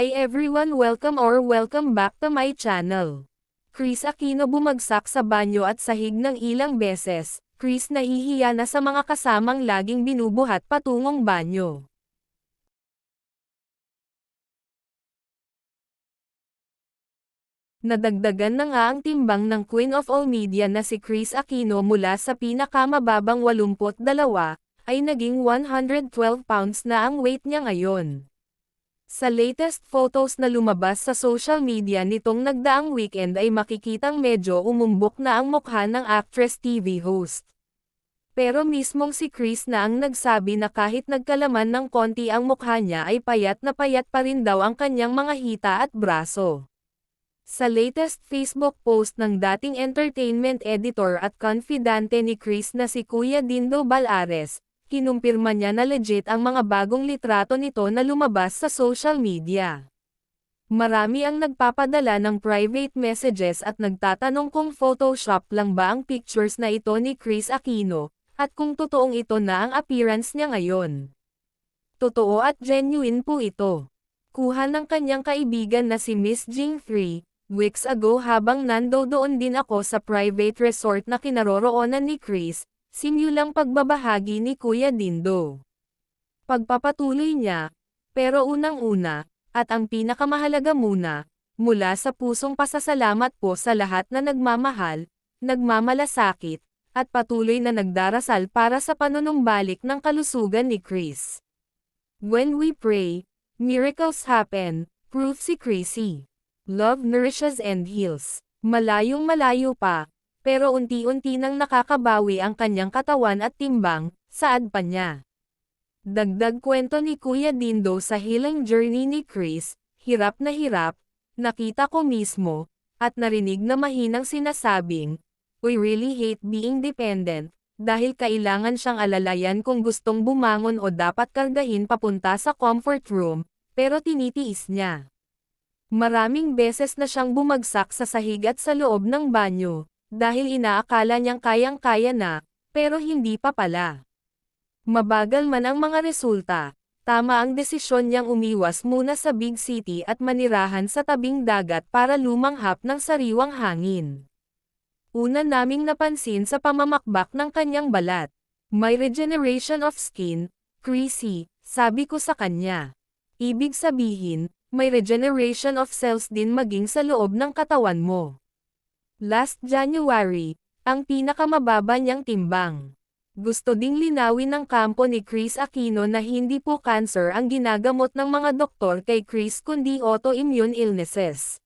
Hi everyone welcome or welcome back to my channel. Chris Aquino bumagsak sa banyo at sahig ng ilang beses, Chris nahihiya na sa mga kasamang laging binubuhat patungong banyo. Nadagdagan na nga ang timbang ng Queen of All Media na si Chris Aquino mula sa pinakamababang 82 ay naging 112 pounds na ang weight niya ngayon. Sa latest photos na lumabas sa social media nitong nagdaang weekend ay makikitang medyo umumbok na ang mukha ng actress TV host. Pero mismong si Chris na ang nagsabi na kahit nagkalaman ng konti ang mukha niya ay payat na payat pa rin daw ang kanyang mga hita at braso. Sa latest Facebook post ng dating entertainment editor at confidante ni Chris na si Kuya Dindo Balares, kinumpirma niya na legit ang mga bagong litrato nito na lumabas sa social media. Marami ang nagpapadala ng private messages at nagtatanong kung Photoshop lang ba ang pictures na ito ni Chris Aquino, at kung totoong ito na ang appearance niya ngayon. Totoo at genuine po ito. Kuha ng kanyang kaibigan na si Miss Jing 3, weeks ago habang nando doon din ako sa private resort na kinaroroonan ni Chris, simulang pagbabahagi ni Kuya Dindo. Pagpapatuloy niya, pero unang-una, at ang pinakamahalaga muna, mula sa pusong pasasalamat po sa lahat na nagmamahal, nagmamalasakit, at patuloy na nagdarasal para sa panunumbalik ng kalusugan ni Chris. When we pray, miracles happen, proof si Chrissy. Love nourishes and heals. Malayong malayo pa, pero unti-unti nang nakakabawi ang kanyang katawan at timbang, saad pa niya. Dagdag kwento ni Kuya Dindo sa healing journey ni Chris, hirap na hirap, nakita ko mismo, at narinig na mahinang sinasabing, We really hate being dependent, dahil kailangan siyang alalayan kung gustong bumangon o dapat kargahin papunta sa comfort room, pero tinitiis niya. Maraming beses na siyang bumagsak sa sahig at sa loob ng banyo, dahil inaakala niyang kayang-kaya na, pero hindi pa pala. Mabagal man ang mga resulta, tama ang desisyon niyang umiwas muna sa big city at manirahan sa tabing dagat para lumanghap ng sariwang hangin. Una naming napansin sa pamamakbak ng kanyang balat. May regeneration of skin, creasy, sabi ko sa kanya. Ibig sabihin, may regeneration of cells din maging sa loob ng katawan mo. Last January, ang pinakamababa niyang timbang. Gusto ding linawin ng kampo ni Chris Aquino na hindi po cancer ang ginagamot ng mga doktor kay Chris kundi autoimmune illnesses.